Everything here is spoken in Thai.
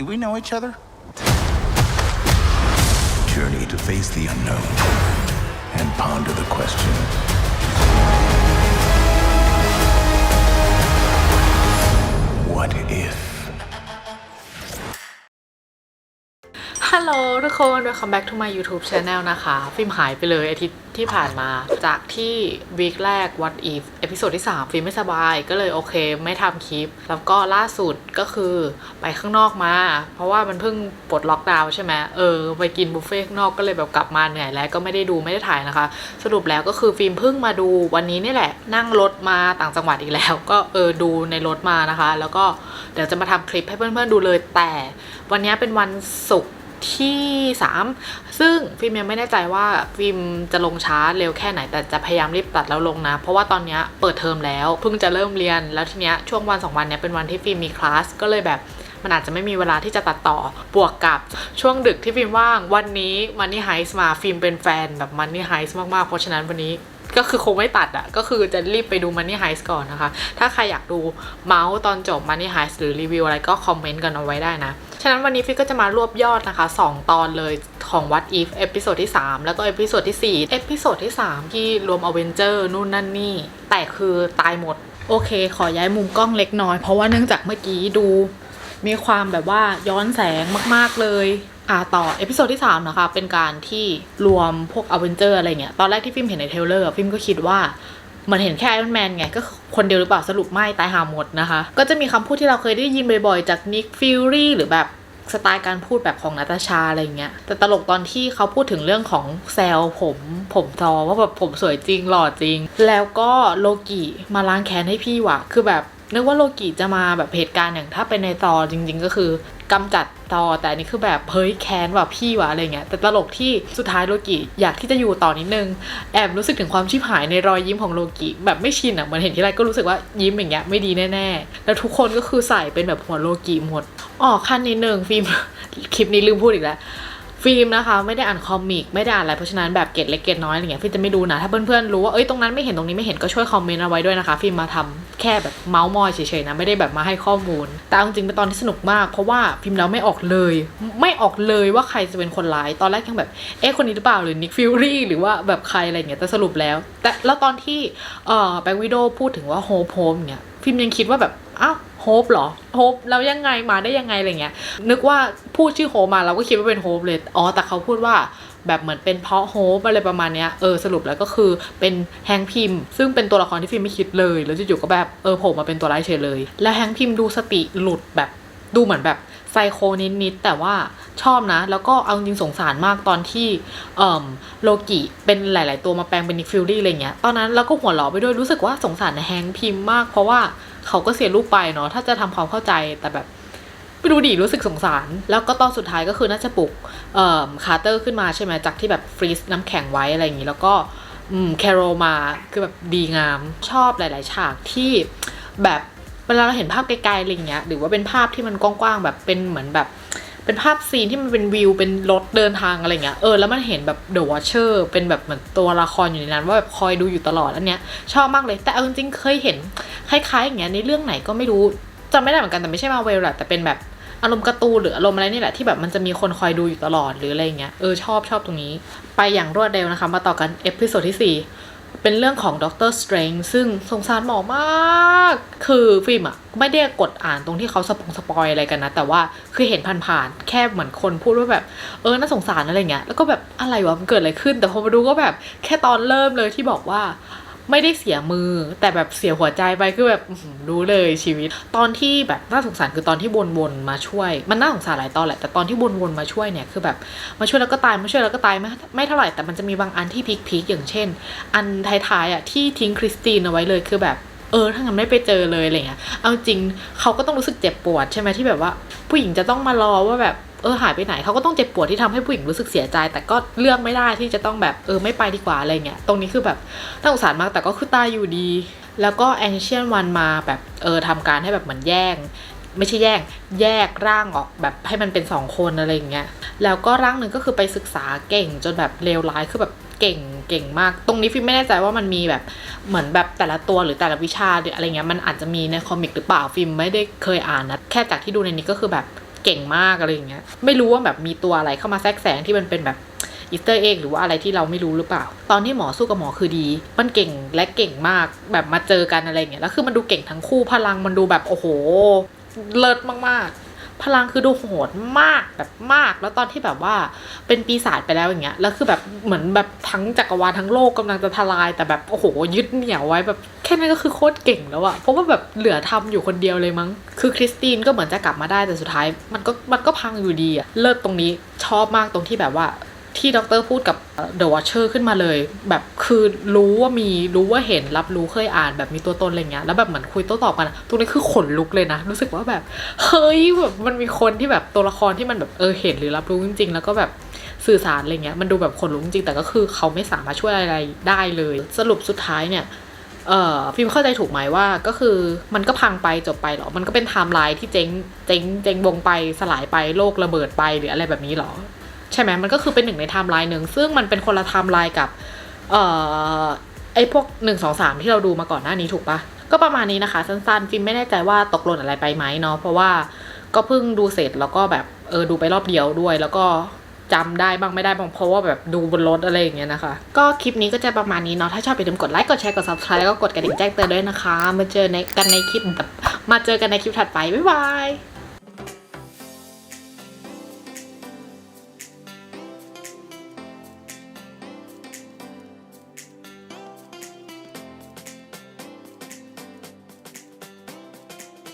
Do we know each other? Journey to face the unknown and ponder the question ฮัลโหลทุกคน welcome back to my YouTube channel นะคะ ฟิล์มหายไปเลยอาทิตย์ที่ผ่านมา จากที่วีคแรก what if เอพิโซดที่ 3 ฟิล์มไม่สบายก็เลยโอเค ไม่ทำคลิป แล้วก็ล่าสุดก็คือไปข้างนอกมา เพราะว่ามันเพิ่งปลดล็อกดาวน์ใช่ไหมเออ ไปกินบุฟเฟ่ข้างนอกก็เลยแบบกลับมาเหนื่อยแล้วก็ไม่ได้ดูไม่ได้ถ่ายนะคะ สรุปแล้วก็คือฟิล์มเพิ่งมาดูวันนี้นี่แหละ นั่งรถมาต่างจังหวัดอีกแล้ว ก็เออดูในรถมานะคะ แล้วก็เดี๋ยวจะมาทำคลิปให้เพื่อนๆดูเลยแต่ วันนี้เป็นวันศุกร์ ที่ 3 ซึ่งฟิล์มยังไม่แน่ใจว่าฟิล์มจะลงช้าเร็วแค่ไหนแต่จะพยายามรีบตัดแล้วลงนะ เพราะว่าตอนนี้เปิดเทอมแล้วเพิ่งจะเริ่มเรียนแล้วทีเนี้ยช่วงวันสองวันเนี้ยเป็นวันที่ฟิล์มมีคลาสก็เลยแบบมันอาจจะไม่มีเวลาที่จะตัดต่อบวกกับช่วงดึกที่ฟิล์มว่าง วันนี้มันนี่ไฮส์มาฟิล์มเป็นแฟนแบบมันนี่ไฮส์มากๆเพราะฉะนั้นวันนี้ ก็คือคงไม่ตัดอะก็คือจะรีบไปดู Money Heist ก่อนนะคะ ถ้าใครอยากดูเมาส์ตอนจบ Money Heist หรือรีวิวอะไรก็คอมเมนต์กันเอาไว้ได้นะ ฉะนั้นวันนี้ฟิกก็จะมารวบยอดนะคะ 2 ตอนเลยของ What If เอพิโซดที่ 3 แล้วก็เอพิโซดที่4เอพิโซดที่ 3 ที่รวมอเวนเจอร์นู่นนั่นนี่ แต่คือตายหมด โอเค ขอย้ายมุมกล้องเล็กน้อย เพราะว่าเนื่องจากเมื่อกี้ดู มีความแบบว่าย้อนแสงมาก ๆเลย อ่าต่อเอพิโซดที่ 3 นะคะ เป็นการที่รวมพวกอเวนเจอร์อะไรเงี้ย ตอนแรกที่ฟิล์มเห็นในเทลเลอร์ฟิล์มก็คิดว่ามันเห็นแค่ไอรอนแมนไง ก็คนเดียวหรือเปล่าสรุปไม่ตายหาหมดนะคะ ก็จะมีคำพูดที่เราเคยได้ยินบ่อยๆ จากนิกฟิลลี่หรือแบบสไตล์การพูดแบบของนาตาชาอะไรเงี้ย แต่ตลกตอนที่เขาพูดถึงเรื่องของแซลผมผมทอว่าแบบผมสวยจริงหล่อจริง แล้วก็โลกิมาล้างแค้นให้พี่ว่ะ คือแบบนึกว่าโลกิจะมาแบบเหตุการณ์อย่างถ้าเป็นในตอจริง ๆ ก็คือ กำจัดต่อแต่อันนี้คือแบบเฮ้ยแค้นว่ะพี่ว่ะอะไรเงี้ยแต่ตลกที่สุดท้ายโลกิอยากที่จะอยู่ต่อนิดนึงแอบรู้สึกถึงความชิบหายในรอยยิ้มของโลกิแบบไม่ชินอะเหมือนเห็นที่ไรก็รู้สึกว่ายิ้มอย่างเงี้ยไม่ดีแน่ๆ แล้วทุกคนก็คือใส่เป็นแบบหัวโลกิหมดอ๋อขั้นนิดนึงฟิล์มคลิปนี้ลืมพูดอีกแล้ว ฟิล์มนะคะ ไม่ได้อ่านคอมิกไม่ได้อ่านอะไรเพราะฉะนั้นแบบเกร็ดเล็กเกร็ดน้อยอะไรเงี้ยฟิล์มจะไม่ดูนะ ถ้าเพื่อนๆรู้ว่าเอ้ยตรงนั้นไม่เห็นตรงนี้ไม่เห็นก็ช่วยคอมเมนต์เอาไว้ด้วยนะคะ ฟิล์มมาทำแค่แบบเมาส์มอยเฉยๆนะไม่ได้แบบมาให้ข้อมูล แต่เอาจริงๆเป็นตอนที่สนุกมาก เพราะว่าฟิล์มแล้วไม่ออกเลย ไม่ออกเลยว่าใครจะเป็นคนร้ายตอนแรกยังแบบเอ๊ะคนนี้หรือเปล่าหรือนิกฟิลลี่หรือว่าแบบใครอะไรเงี้ยแต่สรุปแล้ว แต่แล้วตอนที่เอ่อแบ็กวิดโอพูดถึงว่าโฮโฮมเนี่ยฟิล์มยังคิดว่าแบบอ้าว โฮปเหรอโฮปแล้วยังไงมาได้ยังไงอะไรเงี้ยนึกว่าพูดชื่อโฮปมาเราก็คิดว่าเป็นโฮปเลยอ๋อแต่เขาพูดว่าแบบเหมือนเป็นเพราะโฮปอะไรประมาณเนี้ยเออสรุปแล้วก็คือเป็นแฮงค์พิมซึ่งเป็นตัวละครที่ฟิล์มไม่คิดเลย แล้วจู่ๆก็แบบเออโผล่มาเป็นตัวร้ายเฉยเลย แล้วแฮงค์พิมดูสติหลุดแบบดูเหมือนแบบไซโคนิดๆแต่ว่าชอบนะ แล้วก็เอาจริงสงสารมากตอนที่เอ่อโลกิเป็นหลาย ๆ ตัวมาแปลงเป็นนิกฟิลลี่อะไรเงี้ยตอนนั้นเราก็หัวเราะไปด้วยรู้สึกว่าสงสารแฮงค์พิมมากเพราะว่า เขาก็เสียลูกไปเนาะถ้าจะทำความเข้าใจแต่แบบไม่รู้ดิรู้สึกสงสาร แล้วก็ตอนสุดท้ายก็คือน่าจะปลุกเอ่อคาร์เตอร์ขึ้นมาใช่ไหมจากที่แบบฟรีซน้ำแข็งไว้อะไรอย่างนี้ แล้วก็อืมแคโรมาคือแบบดีงามชอบหลาย ๆ ฉากที่แบบเวลาเราเห็นภาพไกลๆอะไรเงี้ยหรือว่าเป็นภาพที่มันกว้างๆแบบเป็นเหมือนแบบ เป็นภาพซีนที่มันเป็นวิวเป็นรถเดินทางอะไรเงี้ยเออแล้วมันเห็นแบบ The Watcher เป็นแบบเหมือนตัวละครอยู่ในนั้น ว่าแบบคอยดูอยู่ตลอดอันเนี้ยชอบมากเลย แต่เอาจริงๆเคยเห็นคล้ายๆอย่างเงี้ยในเรื่องไหนก็ไม่รู้จำไม่ได้เหมือนกันแต่ไม่ใช่มาเวลแหละแต่เป็นแบบอารมณ์การ์ตูนหรืออารมณ์อะไรนี่แหละที่แบบมันจะมีคนคอยดูอยู่ตลอดหรืออะไรเงี้ยเออชอบชอบตรงนี้ ไปอย่างรวดเร็วนะคะ มาต่อกันเอพิโซดที่4 เป็นเรื่องของด็อกเตอร์สเตรนซึ่งสงสารหมอมาก คือฟิล์มอะไม่ได้กดอ่านตรงที่เขาสปงสปอยอะไรกันนะ แต่ว่าคือเห็นผ่านๆแค่เหมือนคนพูดว่าแบบเออน่าสงสารอะไรเงี้ยแล้วก็แบบอะไรวะมันเกิดอะไรขึ้น แต่พอมาดูก็แบบแค่ตอนเริ่มเลยที่บอกว่า ไม่ได้เสียมือ แต่แบบเสียหัวใจไปคือแบบรู้เลยชีวิต ตอนที่แบบน่าสงสารคือตอนที่วนๆมาช่วย มันน่าสงสารหลายตอนแหละแต่ตอนที่วนๆมาช่วยเนี่ยคือแบบมาช่วยแล้วก็ตายมาช่วยแล้วก็ตายไม่ไม่เท่าไหร่แต่มันจะมีบางอันที่พีคๆอย่างเช่น อันท้ายๆอะที่ทิ้งคริสตินเอาไว้เลยคือแบบเออถ้างั้นไม่ไปเจอเลยอะไรเงี้ย เอาจริงเขาก็ต้องรู้สึกเจ็บปวดใช่ไหมที่แบบว่า ผู้หญิงจะต้องมารอว่าแบบ เออหายไปไหนเขาก็ต้องเจ็บปวดที่ทำให้ผู้หญิงรู้สึกเสียใจ แต่ก็เลือกไม่ได้ที่จะต้องแบบเออไม่ไปดีกว่าอะไรเงี้ยตรงนี้คือแบบน่าสงสารมากแต่ก็คือตายอยู่ดี แล้วก็แองเชียนวันมาแบบเออทำการให้แบบเหมือนแย่งไม่ใช่แยกแยกร่างออกแบบให้มันเป็นสองคนอะไรอย่างเงี้ย แล้วก็ร่างหนึ่งก็คือไปศึกษาเก่งจนแบบเลวร้ายคือแบบเก่งเก่งมาก ตรงนี้ฟิล์มไม่แน่ใจว่ามันมีแบบเหมือนแบบแต่ละตัวหรือแต่ละวิชาหรืออะไรเงี้ยมันอาจจะมีในคอมิกหรือเปล่าฟิล์มไม่ได้เคยอ่านนะแค่จากที่ดูในนี้ก็คือแบบ เก่งมากอะไรอย่างเงี้ย ไม่รู้ว่าแบบมีตัวอะไรเข้ามาแทรกแซงที่มันเป็นแบบอีสเตอร์เอ็กหรือว่าอะไรที่เราไม่รู้หรือเปล่า ตอนที่หมอสู้กับหมอคือดี มันเก่งและเก่งมากแบบมาเจอกันอะไรเงี้ยแล้วคือมันดูเก่งทั้งคู่พลังมันดูแบบโอ้โห เลิศมากๆ พลังคือดูโหดมากแบบมาก แล้วตอนที่แบบว่าเป็นปีศาจไปแล้วอย่างเงี้ยแล้วคือแบบเหมือนแบบทั้งจักรวาลทั้งโลกกำลังจะทลาย แต่แบบโอ้โหยึดเหนี่ยวไว้แบบแค่นั้นก็คือโคตรเก่งแล้วอะเพราะว่าแบบเหลือทำอยู่คนเดียวเลยมั้ง คือคริสตินก็เหมือนจะกลับมาได้แต่สุดท้าย มันก็มันก็พังอยู่ดีอะเลิศตรงนี้ชอบมากตรงที่แบบว่า ที่ด็อกเตอร์พูดกับเดอะวอชเชอร์ขึ้นมาเลย แบบคือรู้ว่ามีรู้ว่าเห็นรับรู้เคยอ่านแบบมีตัวตนอะไรเงี้ยแล้วแบบเหมือนคุยโต้ตอบกันตรงนี้คือขนลุกเลยนะ รู้สึกว่าแบบเฮ้ยแบบมันมีคนที่แบบตัวละครที่มันแบบเออเห็นหรือรับรู้จริง ๆ แล้วก็แบบสื่อสารอะไรเงี้ยมันดูแบบขนลุกจริงแต่ก็คือเขาไม่สามารถช่วยอะไรได้เลย สรุปสุดท้ายเนี่ยเอ่อฟิล์มเข้าใจถูกไหมว่าก็คือมันก็พังไปจบไปหรอ มันก็เป็นไทม์ไลน์ที่เจ๊งเจ๊งเจ๊งวงไปสลายไปโลกระเบิดไปหรืออะไรแบบนี้หรอ ใช่ไหมมันก็คือเป็นหนึ่งในไทม์ไลน์หนึ่งซึ่งมันเป็นคนละไทม์ไลน์กับเอ่อไอ้พวกหนึ่งสองสามที่เราดูมาก่อนหน้านี้ถูกปะก็ประมาณนี้นะคะ สั้นๆฟิล์มไม่แน่ใจว่าตกหล่นอะไรไปไหมเนาะเพราะว่าก็เพิ่งดูเสร็จแล้วก็แบบเออดูไปรอบเดียวด้วย แล้วก็จำได้บ้างไม่ได้บ้างเพราะว่าแบบดูบนรถอะไรอย่างเงี้ยนะคะ ก็คลิปนี้ก็จะประมาณนี้เนาะถ้าชอบอย่าลืมกดไลค์กดแชร์กด subscribe แล้วก็กดกระดิ่งแจ้งเตือนด้วยนะคะ มาเจอในกันในคลิปแบบมาเจอกันในคลิปถัดไปบ๊ายบาย